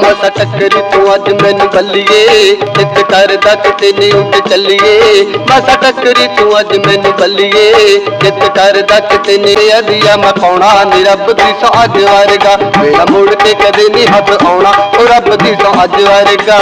ਮਸਾ ਟੱਕਰੀ ਤੂੰ ਅੱਜ ਮੈਨੂੰ ਬੱਲੀਏ ਜਿੱਤ ਕਰਦਾ ਕਿਤੇ ਨਹੀਂ ਉੱਡ ਚੱਲੀਏ। ਮਸਾ ਟੱਕਰੀ ਤੂੰ ਅੱਜ ਮੈਨੂੰ ਬੱਲੀਏ ਜਿੱਤ ਕਰਦਾ ਕਿਤੇ ਨਹੀਂ ਅਧੀਆ ਮੈਂ ਨੀ ਰੱਬ ਦੀ ਸੌ ਵਰਗਾ। ਮੇਰਾ ਮੁੜ ਕੇ ਕਦੇ ਨਹੀਂ ਹੱਥ ਆਉਣਾ, ਉਹ ਰੱਬ ਦੀ ਸੌ ਵਰਗਾ।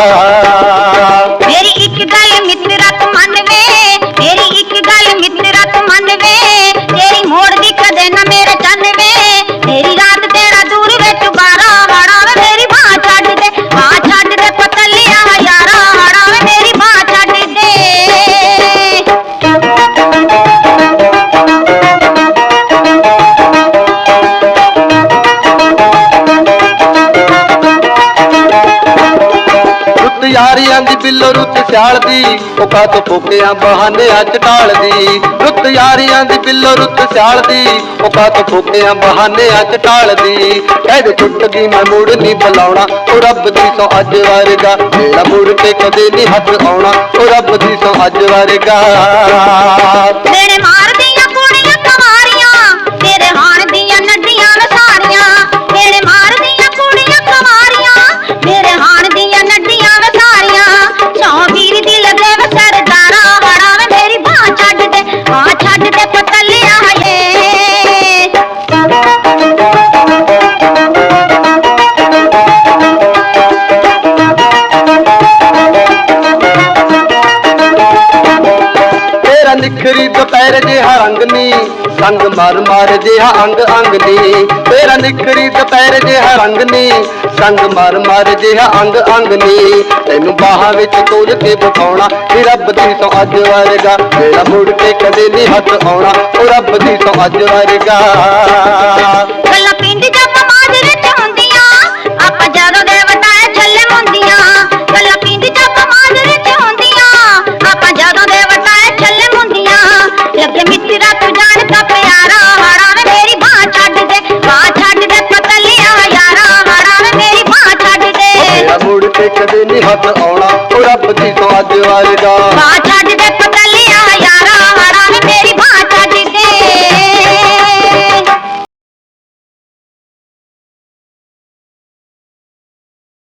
ਯਾਰੀਆਂ ਦੀ ਬਿੱਲੋ ਰੁੱਤ ਸਿਆਲ ਦੀ ਉਹ ਕਾਤੋਂ ਫੋਕਿਆਂ ਬਹਾਨਿਆਂ ਚ ਢਾਲਦੀ ਰੁੱਤ ਯਾਰੀਆਂ ਦੀ ਬਿੱਲੋ ਰੁੱਤ ਸਿਆਲ ਦੀ ਉਹ ਕਾਤੋਂ ਫੋਕਿਆਂ ਬਹਾਨਿਆਂ ਚ ਢਾਲਦੀ ਕਹਿ ਟੁੱਟ ਗਈ ਮੈਂ ਮੁੜ ਨਹੀਂ ਬੁਲਾਉਣਾ ਉਹ ਰੱਬ ਦੀ ਸੋ ਅੱਜ ਵਰਗਾ। ਮੇਰਾ ਮੁੜ ਤੇ ਕਦੇ ਨਹੀਂ ਹੱਥ ਆਉਣਾ ਉਹ ਰੱਬ ਦੀ ਸੋ ਅੱਜ ਵਰਗਾ। ਮੇਰੇ ਤੇਰਾ ਨਿਖਰੀ ਦੁਪਹਿਰ ਜਿਹਾ ਰੰਗ ਨੀ ਸੰਗ ਮਰ ਮਰ ਜਿਹਾ ਅੰਗ ਅੰਗ ਨੀ। ਤੇਰਾ ਨਿਖਰੀ ਦੁਪਹਿਰ ਜਿਹਾ ਰੰਗ ਨੀ ਸੰਗ ਮਰ ਮਰ ਜਿਹਾ ਅੰਗ ਅੰਗ ਨੀ। ਤੈਨੂੰ ਬਾਹਾਂ ਵਿੱਚ ਤੋਲ ਕੇ ਬਿਠਾਉਣਾ ਇਹ ਰੱਬ ਦੀ ਸੋ ਅੱਜ ਵਰਗਾ। ਮੇਰਾ ਮੁੜ ਕੇ ਕਦੇ ਨਹੀਂ ਹੱਥ ਆਉਣਾ, ਉਹ ਰੱਬ ਦੀ ਸੋ ਅੱਜ ਵਰਗਾ। ਕਦੇ ਨਹੀਂ ਹੱਥ ਆਉਣਾ ਉਹ ਰੱਬ ਦੀ ਤੋਂ ਅੱਜ ਵਰਗਾ। ਬਾਤ ਛੱਡ